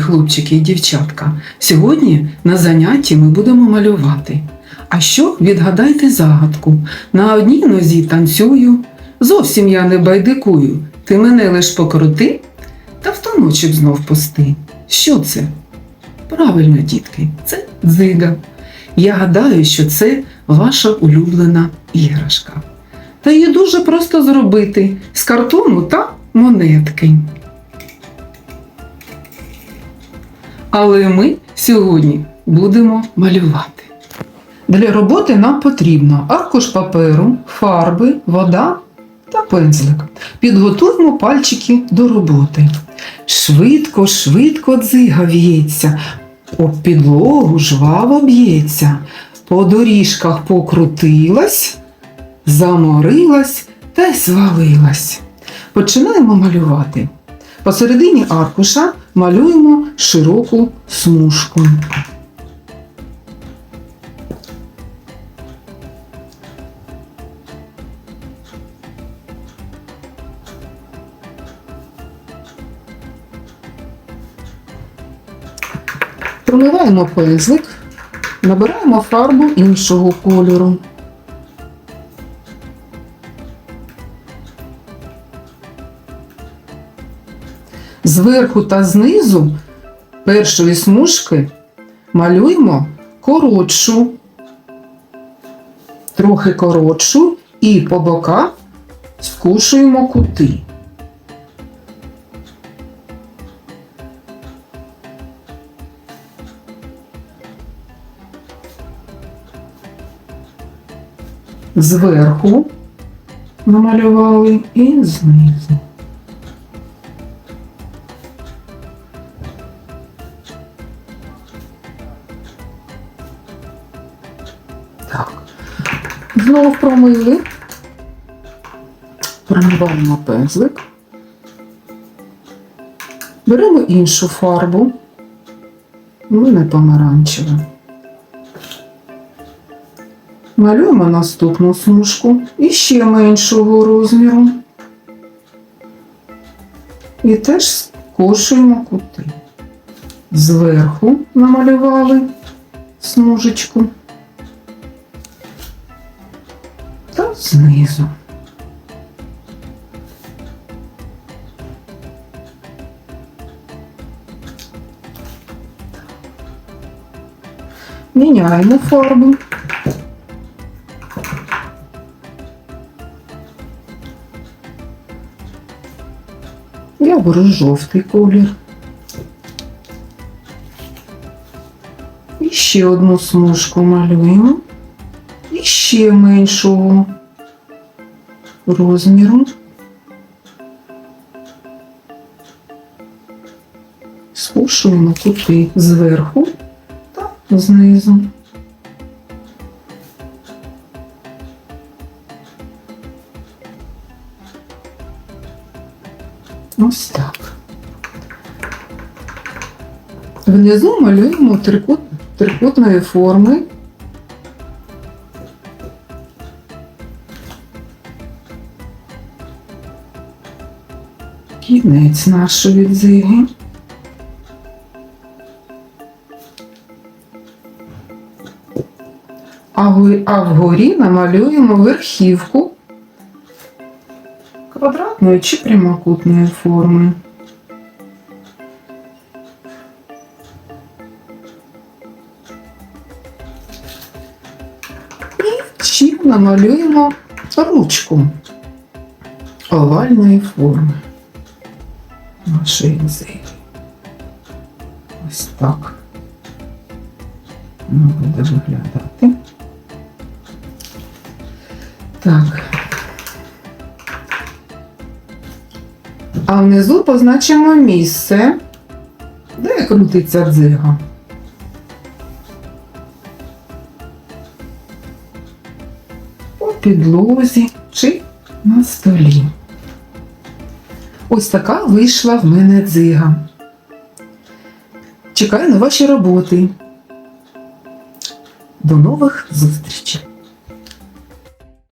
хлопчики і дівчатка. Сьогодні на занятті ми будемо малювати. А що відгадайте загадку? На одній нозі танцюю, зовсім я не байдикую. Ти мене лиш покрути, та в тоночок знов пусти. Що це? Правильно, дітки, це дзига. Я гадаю, що це ваша улюблена іграшка. Та її дуже просто зробити з картону та монетки. Але ми сьогодні будемо малювати. Для роботи нам потрібно аркуш паперу, фарби, вода та пензлик. Підготуємо пальчики до роботи. Швидко, швидко дзига в'ється, об підлогу жваво б'ється, по доріжках покрутилась, заморилась та й звалилась. Починаємо малювати. Посередині аркуша малюємо широку смужку. Промиваємо пензлик, набираємо фарбу іншого кольору. Зверху та знизу першої смужки малюємо коротшу, трохи коротшу і по боках скушуємо кути. Зверху намалювали і знизу. Так. Знову промили. Промиваємо пензлик. Беремо іншу фарбу. У мене помаранчева. Малюємо наступну смужку і ще меншого розміру. І теж скошуємо кути. Зверху намалювали смужечку. Знизу. Міняємо фарбу. Я беру жовтий колір. І ще одну смужку малюємо. І ще меншого розміру. Спушуємо кути зверху та знизу. Ось так. Внизу малюємо трикут, трикутної форми кінець нашої дзиги. А вгорі намалюємо верхівку квадратної чи прямокутної форми. І ще намалюємо ручку овальної форми нашої дзиги. Ось так воно буде виглядати. Так. А внизу позначимо місце, де крутиться дзига. По підлозі чи на столі. Ось така вийшла в мене дзига. Чекаю на ваші роботи. До нових зустрічей!